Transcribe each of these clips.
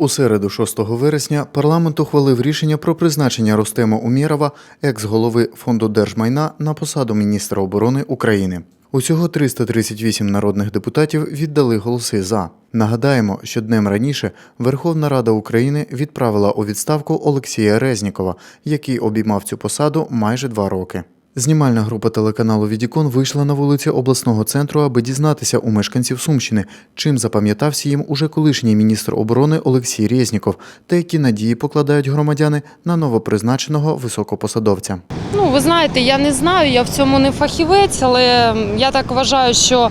У середу, 6 вересня, парламент ухвалив рішення про призначення Рустема Умєрова, екс-голови фонду держмайна, на посаду міністра оборони України. Усього 338 народних депутатів віддали голоси за. Нагадаємо, що днем раніше Верховна Рада України відправила у відставку Олексія Резнікова, який обіймав цю посаду майже два роки. Знімальна група телеканалу Відікон вийшла на вулиці обласного центру, аби дізнатися у мешканців Сумщини, чим запам'ятався їм уже колишній міністр оборони Олексій Резніков та які надії покладають громадяни на новопризначеного високопосадовця. Ну, ви знаєте, я не знаю, я в цьому не фахівець, але я так вважаю, що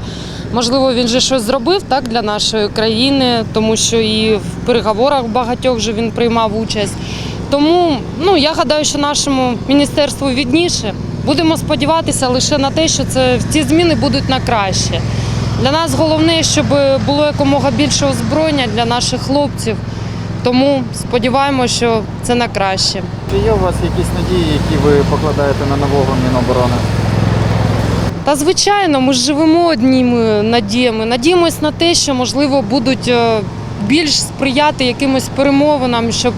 можливо він же щось зробив так для нашої країни, тому що і в переговорах багатьох же він приймав участь. Тому ну я гадаю, що нашому міністерству відніше. Будемо сподіватися лише на те, що це ці зміни будуть на краще. Для нас головне, щоб було якомога більше озброєння для наших хлопців. Тому сподіваємося, що це на краще. Чи є у вас якісь надії, які ви покладаєте на нового Міноборони? Та звичайно, ми ж живемо одніми надіями. Надіємось на те, що можливо будуть е, більш сприяти якимось перемовинам, щоб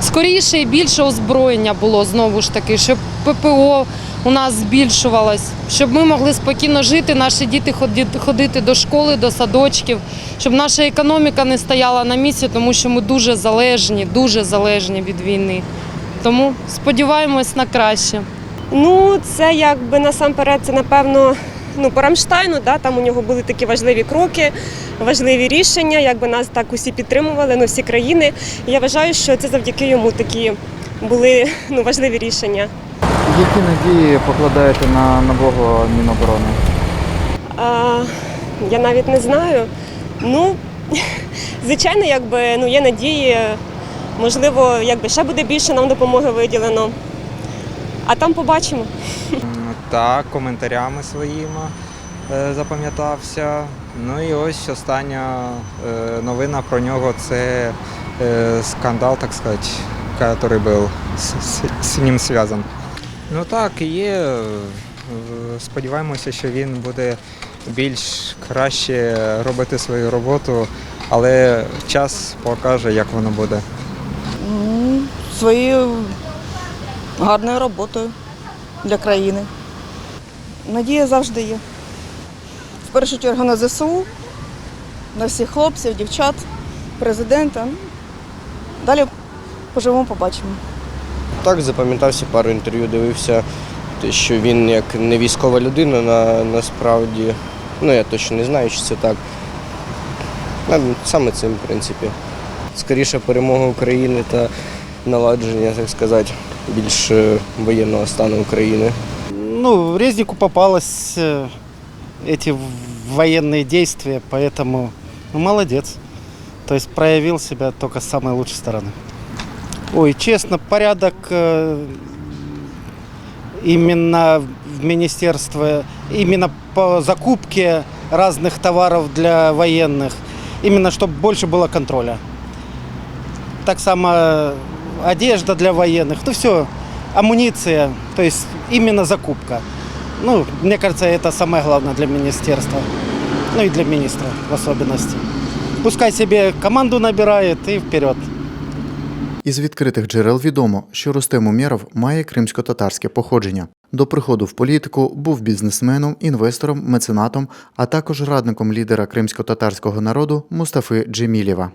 скоріше і більше озброєння було знову ж таки, щоб ППО у нас збільшувалось, щоб ми могли спокійно жити, наші діти ходити до школи, до садочків, щоб наша економіка не стояла на місці, тому що ми дуже залежні, дуже залежні від війни. Тому сподіваємось на краще. Ну, це якби насамперед, це напевно. Ну, по Рамштайну, да, там у нього були такі важливі кроки, важливі рішення, якби нас так усі підтримували, ну всі країни. І я вважаю, що це завдяки йому такі були ну, важливі рішення. Які надії покладаєте на нового Міноборони? А, я навіть не знаю. Ну, звичайно, якби ну, є надії, можливо, якби ще буде більше нам допомоги виділено. А там побачимо. Так, коментарями своїми е, запам'ятався. Ну і ось остання е, новина про нього це е, скандал, так сказати, який був з, ним зв'язан. Ну так, є. Сподіваємося, що він буде більш краще робити свою роботу, але час покаже, як воно буде. Своєю гарною роботою для країни. Надія завжди є. В першу чергу на ЗСУ, на всіх хлопців, дівчат, президента. Далі поживемо, побачимо. Так, запам'ятався пару інтерв'ю, дивився, те, що він як не військова людина на, насправді. Ну, я точно не знаю, чи це так. А, Саме цим, в принципі. Скоріше перемога України та наладження, так сказати, більш е, воєнного стану України. Ну, Резнику попалось э, эти в- военные действия, поэтому ну, молодец. То есть проявил себя только с самой лучшей стороны. Ой, честно, порядок э, именно в министерстве, именно по закупке разных товаров для военных, именно чтобы больше было контроля. Так само одежда для военных, ну все, амуниция, то есть именно закупка. Ну, мне кажется, это самое главное для министерства, ну и для министра в особенности. Пускай себе команду набирает и вперед. Із відкритих джерел відомо, що Рустем Умєров має кримсько-татарське походження. До приходу в політику був бізнесменом, інвестором, меценатом, а також радником лідера кримсько-татарського народу Мустафи Джемілєва.